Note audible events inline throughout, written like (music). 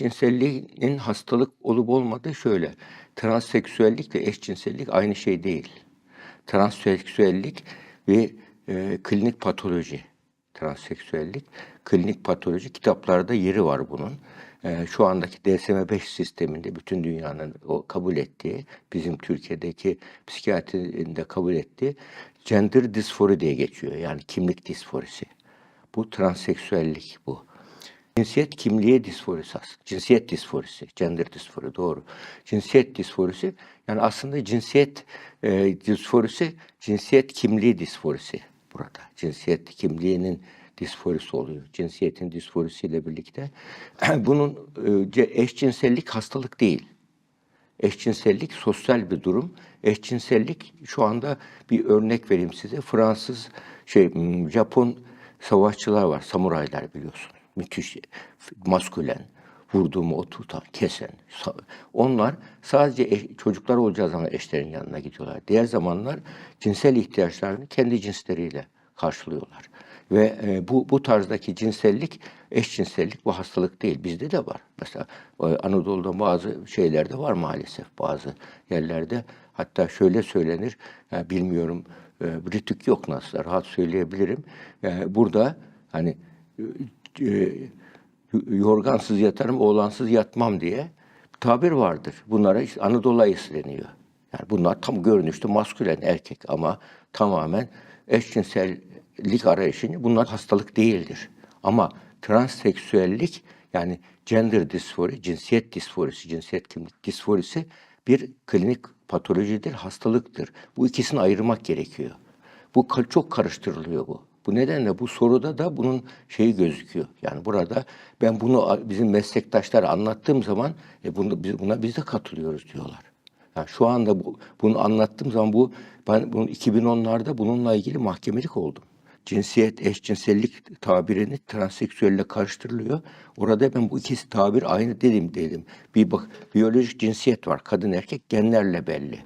Cinselliğin hastalık olup olmadığı şöyle. Transseksüellik ve eşcinsellik aynı şey değil. Transseksüellik bir e, klinik patoloji. Transseksüellik klinik patoloji kitaplarda yeri var bunun. E, şu andaki DSM-5 sisteminde bütün dünyanın o kabul ettiği, bizim Türkiye'deki psikiyatrinde kabul ettiği gender disfori diye geçiyor. Yani kimlik disforisi. Bu transseksüellik bu. Cinsiyet kimliği disforisi aslında. Cinsiyet disforisi, gender disfori doğru. Cinsiyet disforisi yani aslında cinsiyet e, disforisi, cinsiyet kimliği disforisi burada. Cinsiyet kimliğinin disforisi oluyor. Cinsiyetin disforisiyle birlikte. (clears throat) Bunun e, eşcinsellik hastalık değil. Eşcinsellik sosyal bir durum. Eşcinsellik şu anda bir örnek vereyim size. Fransız şey Japon savaşçılar var, samuraylar biliyorsun. Müthiş maskülen, vurduğumu o kesen. Onlar sadece eş- çocuklar olacağı zaman eşlerin yanına gidiyorlar. Diğer zamanlar cinsel ihtiyaçlarını kendi cinsleriyle karşılıyorlar. Ve e, bu bu tarzdaki cinsellik, eşcinsellik bu hastalık değil. Bizde de var. Mesela e, Anadolu'da bazı şeylerde var maalesef bazı yerlerde. Hatta şöyle söylenir, ya bilmiyorum e, Rütük yok nasıl rahat söyleyebilirim. E, burada hani e, yorgansız yatarım, oğlansız yatmam diye tabir vardır. Bunlara işte Anadolu ayısı deniyor. Yani bunlar tam görünüşte maskülen erkek ama tamamen eşcinsellik arayışını bunlar hastalık değildir. Ama transseksüellik yani gender disfori, cinsiyet disforisi, cinsiyet kimlik disforisi bir klinik patolojidir, hastalıktır. Bu ikisini ayırmak gerekiyor. Bu çok karıştırılıyor bu. Bu nedenle bu soruda da bunun şeyi gözüküyor. Yani burada ben bunu bizim meslektaşlara anlattığım zaman e bunu, buna biz de katılıyoruz diyorlar. Yani şu anda bu, bunu anlattığım zaman bu ben bunu 2010'larda bununla ilgili mahkemelik oldum. Cinsiyet, eşcinsellik tabirini transseksüelle karıştırılıyor. Orada ben bu ikisi tabir aynı dedim dedim. Bir bak biyolojik cinsiyet var. Kadın erkek genlerle belli.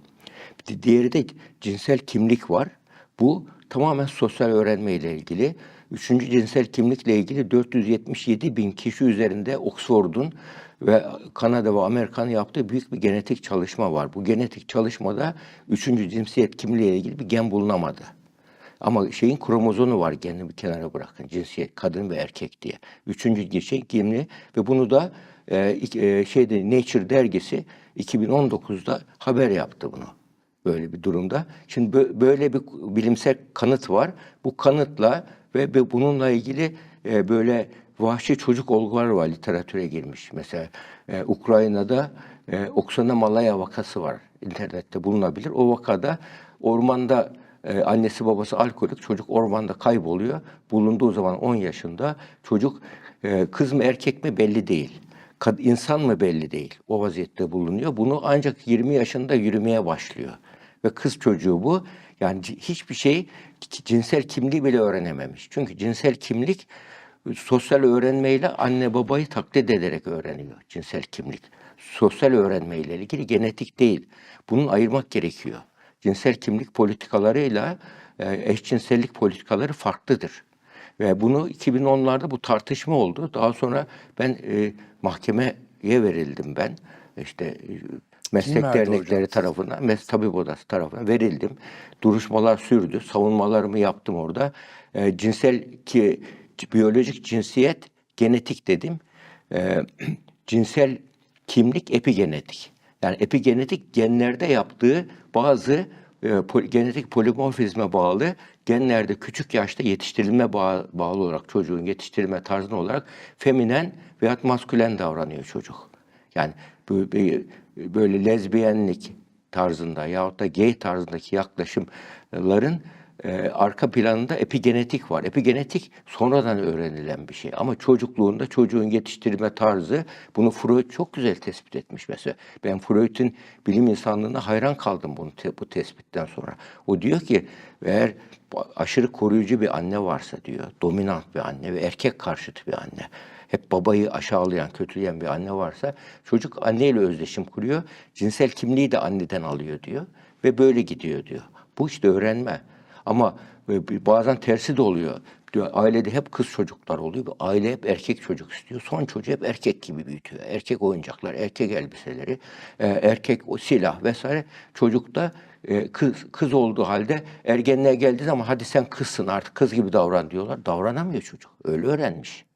Di- Diğeri de cinsel kimlik var. Bu tamamen sosyal öğrenme ile ilgili. Üçüncü cinsel kimlikle ilgili 477 bin kişi üzerinde Oxford'un ve Kanada ve Amerika'nın yaptığı büyük bir genetik çalışma var. Bu genetik çalışmada üçüncü cinsiyet kimliğiyle ilgili bir gen bulunamadı. Ama şeyin kromozomu var genini bir kenara bırakın. Cinsiyet kadın ve erkek diye. Üçüncü şey kimliği ve bunu da e, e, şeyde Nature dergisi 2019'da haber yaptı bunu böyle bir durumda. Şimdi bö- böyle bir bilimsel kanıt var. Bu kanıtla ve bununla ilgili e, böyle vahşi çocuk olguları var literatüre girmiş. Mesela e, Ukrayna'da e, Oksana Malaya vakası var. İnternette bulunabilir. O vakada ormanda annesi babası alkolik çocuk ormanda kayboluyor. Bulunduğu zaman 10 yaşında çocuk kız mı erkek mi belli değil. Kad, insan mı belli değil. O vaziyette bulunuyor. Bunu ancak 20 yaşında yürümeye başlıyor. Ve kız çocuğu bu. Yani hiçbir şey cinsel kimliği bile öğrenememiş. Çünkü cinsel kimlik e, sosyal öğrenmeyle anne babayı taklit ederek öğreniyor cinsel kimlik. Sosyal öğrenmeyle ilgili genetik değil. Bunun ayırmak gerekiyor. Cinsel kimlik politikalarıyla e, eşcinsellik politikaları farklıdır. Ve bunu 2010'larda bu tartışma oldu. Daha sonra ben e, mahkemeye verildim ben. İşte e, meslek verdi dernekleri tarafından, mes tabip odası tarafından verildim. Duruşmalar sürdü. Savunmalarımı yaptım orada. E, cinsel ki biyolojik cinsiyet genetik dedim. E, (clears throat) cinsel kimlik epigenetik. Yani epigenetik genlerde yaptığı bazı e, pol- genetik polimorfizme bağlı genlerde küçük yaşta yetiştirilme bağ- bağlı olarak çocuğun yetiştirilme tarzına olarak feminen veyahut maskülen davranıyor çocuk. Yani böyle lezbiyenlik tarzında yahut da gay tarzındaki yaklaşımların e, arka planında epigenetik var. Epigenetik sonradan öğrenilen bir şey. Ama çocukluğunda çocuğun yetiştirme tarzı bunu Freud çok güzel tespit etmiş mesela. Ben Freud'un bilim insanlığına hayran kaldım bunu bu tespitten sonra. O diyor ki eğer aşırı koruyucu bir anne varsa diyor, dominant bir anne ve erkek karşıtı bir anne hep babayı aşağılayan, kötüleyen bir anne varsa çocuk anneyle özdeşim kuruyor. Cinsel kimliği de anneden alıyor diyor ve böyle gidiyor diyor. Bu işte öğrenme. Ama e, bazen tersi de oluyor. Diyor, Ailede hep kız çocuklar oluyor. Aile hep erkek çocuk istiyor. Son çocuğu hep erkek gibi büyütüyor. Erkek oyuncaklar, erkek elbiseleri, e, erkek silah vesaire. Çocuk da e, kız kız olduğu halde ergenliğe geldiği zaman hadi sen kızsın artık kız gibi davran diyorlar. Davranamıyor çocuk. Öyle öğrenmiş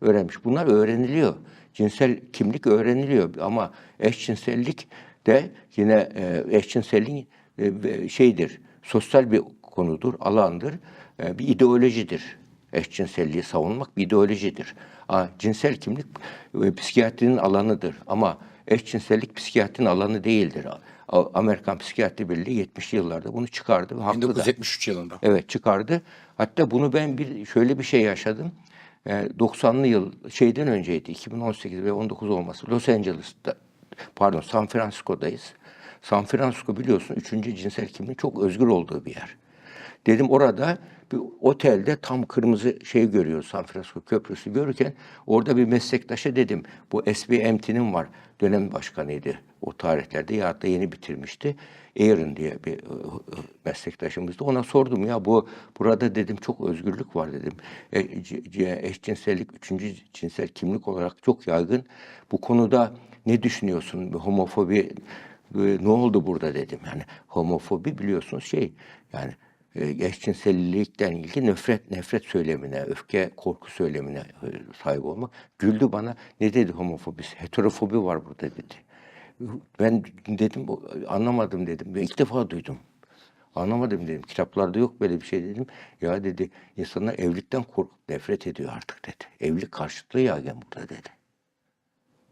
öğrenmiş. Bunlar öğreniliyor. Cinsel kimlik öğreniliyor ama eşcinsellik de yine e, eşcinselliğin e, şeydir. Sosyal bir konudur, alandır. E, bir ideolojidir. Eşcinselliği savunmak bir ideolojidir. Ha, cinsel kimlik psikiyatrinin alanıdır ama eşcinsellik psikiyatrinin alanı değildir. Amerikan Psikiyatri Birliği 70'li yıllarda bunu çıkardı ve haklı da. 1973 yılında. Evet çıkardı. Hatta bunu ben bir şöyle bir şey yaşadım. Ee, 90'lı yıl şeyden önceydi. 2018 ve 19 olması. Los Angeles'ta pardon San Francisco'dayız. San Francisco biliyorsun üçüncü cinsel kimliğin çok özgür olduğu bir yer. Dedim orada bir otelde tam kırmızı şey görüyoruz San Francisco Köprüsü görürken orada bir meslektaşa dedim bu SBMT'nin var dönem başkanıydı o tarihlerde ya da yeni bitirmişti. Aaron diye bir e, e, meslektaşımızdı. Ona sordum ya bu burada dedim çok özgürlük var dedim. E, eşcinsellik üçüncü cinsel kimlik olarak çok yaygın. Bu konuda ne düşünüyorsun? Homofobi ne oldu burada dedim. Yani homofobi biliyorsunuz şey yani eşcinsellikten ilgili nefret nefret söylemine, öfke, korku söylemine e, sahip olmak. Güldü bana. Ne dedi homofobisi? Heterofobi var burada dedi. Ben dedim anlamadım dedim. İlk defa duydum. Anlamadım dedim. Kitaplarda yok böyle bir şey dedim. Ya dedi insanlar evlilikten korkup nefret ediyor artık dedi. Evlilik karşıtlığı yaygın burada dedi.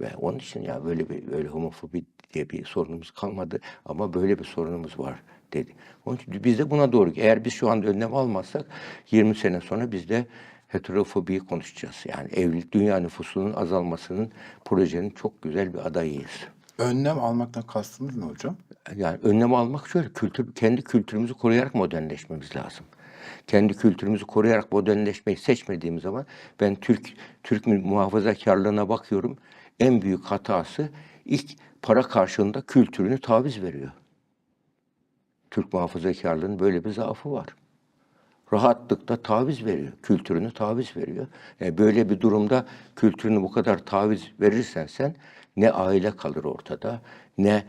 Ve onun için ya böyle bir böyle homofobi diye bir sorunumuz kalmadı ama böyle bir sorunumuz var dedi. Onun için biz de buna doğru eğer biz şu anda önlem almazsak 20 sene sonra biz de heterofobiyi konuşacağız. Yani evlilik dünya nüfusunun azalmasının projenin çok güzel bir adayıyız. Önlem almaktan kastınız ne hocam? Yani önlem almak şöyle kültür kendi kültürümüzü koruyarak modernleşmemiz lazım. Kendi kültürümüzü koruyarak modernleşmeyi seçmediğim zaman ben Türk Türk muhafazakarlığına bakıyorum. En büyük hatası ilk para karşılığında kültürünü taviz veriyor. Türk muhafazakarlığının böyle bir zaafı var. Rahatlıkta taviz veriyor. Kültürünü taviz veriyor. E, böyle bir durumda kültürünü bu kadar taviz verirsen sen ne aile kalır ortada ne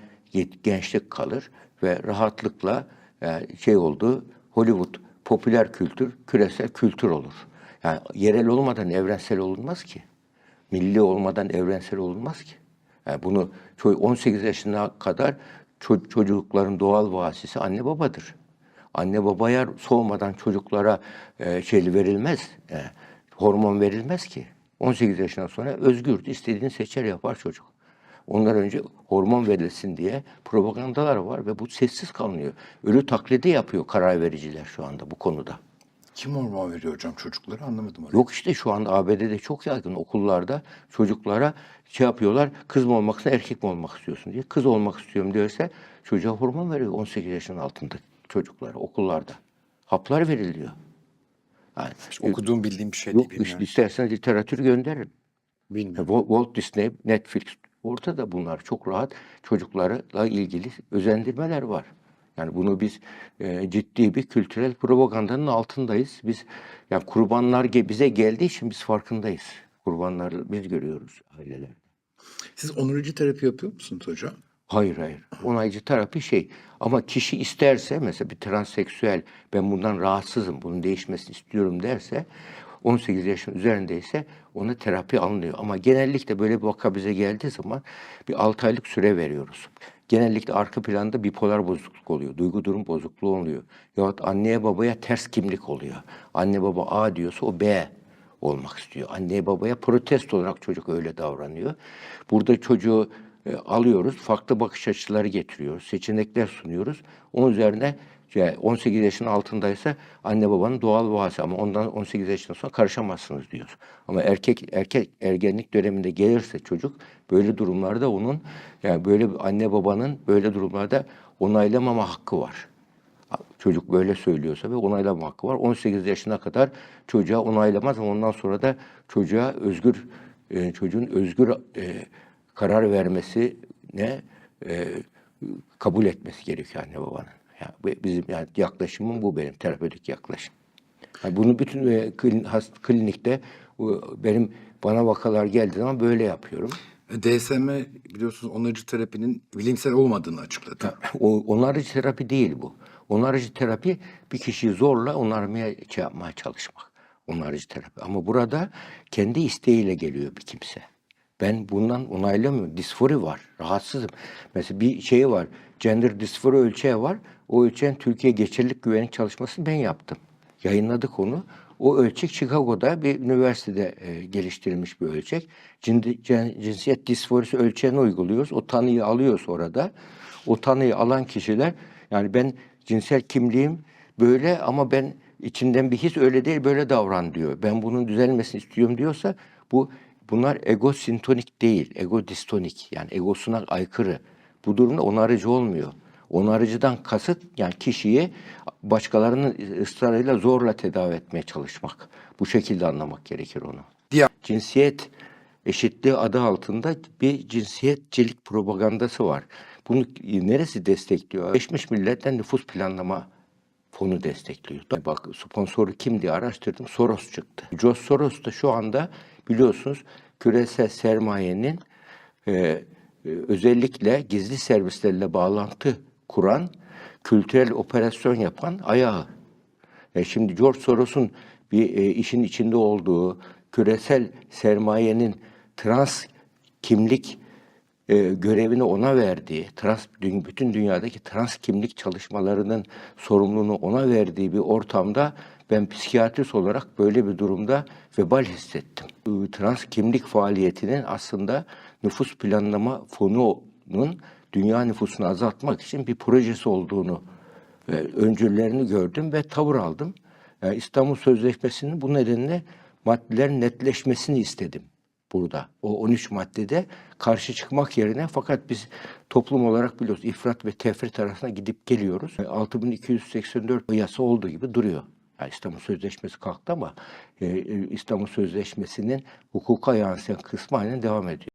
gençlik kalır ve rahatlıkla e, şey oldu Hollywood popüler kültür küresel kültür olur. Yani yerel olmadan evrensel olunmaz ki. Milli olmadan evrensel olunmaz ki. Yani bunu ço- 18 yaşına kadar ço- çocukların doğal vasisi anne babadır. Anne babaya soğumadan çocuklara e, şey verilmez, e, hormon verilmez ki. 18 yaşından sonra özgür, istediğini seçer yapar çocuk. Ondan önce hormon verilsin diye propagandalar var ve bu sessiz kalınıyor. Ölü taklidi yapıyor karar vericiler şu anda bu konuda. Kim hormon veriyor hocam çocuklara anlamadım. orayı. Yok işte şu anda ABD'de çok yaygın okullarda çocuklara şey yapıyorlar. Kız mı olmak istiyorsun, erkek mi olmak istiyorsun diye. Kız olmak istiyorum diyorsa çocuğa hormon veriyor 18 yaşın altında çocuklara okullarda. Haplar veriliyor. Yani, Hiç okuduğum bildiğim bir şey yok değil bilmiyorum. isterseniz literatür gönderin. Bilmiyorum. Walt Disney, Netflix ortada bunlar çok rahat çocuklarla ilgili özendirmeler var. Yani bunu biz e, ciddi bir kültürel propagandanın altındayız. Biz yani kurbanlar ge- bize geldiği için biz farkındayız. Kurbanları biz görüyoruz aileler. Siz onarıcı terapi yapıyor musunuz hocam? Hayır hayır. Onaycı terapi şey. Ama kişi isterse mesela bir transseksüel ben bundan rahatsızım, bunun değişmesini istiyorum derse 18 yaşın üzerindeyse ona terapi alınıyor. Ama genellikle böyle bir vaka bize geldiği zaman bir 6 aylık süre veriyoruz. Genellikle arka planda bipolar bozukluk oluyor. Duygu durum bozukluğu oluyor. Yahut anneye babaya ters kimlik oluyor. Anne baba A diyorsa o B olmak istiyor. Anneye babaya protesto olarak çocuk öyle davranıyor. Burada çocuğu e, alıyoruz, farklı bakış açıları getiriyoruz, seçenekler sunuyoruz. Onun üzerine yani 18 yaşın altındaysa anne babanın doğal vaası ama ondan 18 yaşından sonra karışamazsınız diyoruz. Ama erkek erkek ergenlik döneminde gelirse çocuk böyle durumlarda onun yani böyle anne babanın böyle durumlarda onaylamama hakkı var. Çocuk böyle söylüyorsa ve onaylama hakkı var. 18 yaşına kadar çocuğa onaylamaz ama ondan sonra da çocuğa özgür e, çocuğun özgür e, karar vermesi ne e, kabul etmesi gerekiyor anne babanın. Yani bizim yani yaklaşımım bu benim terapötik yaklaşım. Yani bunu bütün e, klin- hast- klinikte benim bana vakalar geldiği zaman böyle yapıyorum. E, DSM biliyorsunuz onarıcı terapinin bilimsel olmadığını açıkladı. O, onarıcı terapi değil bu. Onarıcı terapi bir kişiyi zorla onarmaya şey yapmaya çalışmak. Onarıcı terapi. Ama burada kendi isteğiyle geliyor bir kimse. Ben bundan onaylamıyorum. Disfori var. Rahatsızım. Mesela bir şey var. Gender disfori ölçeği var. O ölçeğin Türkiye geçerlilik güvenlik çalışmasını ben yaptım. Yayınladık onu. O ölçek Chicago'da bir üniversitede e, geliştirilmiş bir ölçek. Cindi- cin- cinsiyet disforisi ölçeğini uyguluyoruz. O tanıyı alıyoruz orada. O tanıyı alan kişiler yani ben cinsel kimliğim böyle ama ben içinden bir his öyle değil böyle davran diyor. Ben bunun düzelmesini istiyorum diyorsa bu bunlar ego sintonik değil, ego distonik yani egosuna aykırı. Bu durumda onarıcı olmuyor. Onarıcıdan kasıt yani kişiyi başkalarının ısrarıyla zorla tedavi etmeye çalışmak. Bu şekilde anlamak gerekir onu. Diğer Cinsiyet eşitliği adı altında bir cinsiyetçilik propagandası var. Bunu neresi destekliyor? Birleşmiş Milletler Nüfus Planlama Fonu destekliyor. Bak sponsoru kim diye araştırdım. Soros çıktı. George Soros da şu anda biliyorsunuz küresel sermayenin e, e, özellikle gizli servislerle bağlantı kuran, kültürel operasyon yapan ayağı. E şimdi George Soros'un bir e, işin içinde olduğu küresel sermayenin trans kimlik e, görevini ona verdiği, trans bütün dünyadaki trans kimlik çalışmalarının sorumluluğunu ona verdiği bir ortamda ben psikiyatrist olarak böyle bir durumda vebal hissettim. Trans kimlik faaliyetinin aslında nüfus planlama fonunun dünya nüfusunu azaltmak için bir projesi olduğunu ve öncüllerini gördüm ve tavır aldım. Yani İstanbul Sözleşmesi'nin bu nedenle maddelerin netleşmesini istedim burada. O 13 maddede karşı çıkmak yerine fakat biz toplum olarak biliyoruz ifrat ve tefrit arasında gidip geliyoruz. E, 6284 yasa olduğu gibi duruyor. Yani İstanbul Sözleşmesi kalktı ama e, e, İstanbul Sözleşmesi'nin hukuka yansıyan kısmı aynen devam ediyor.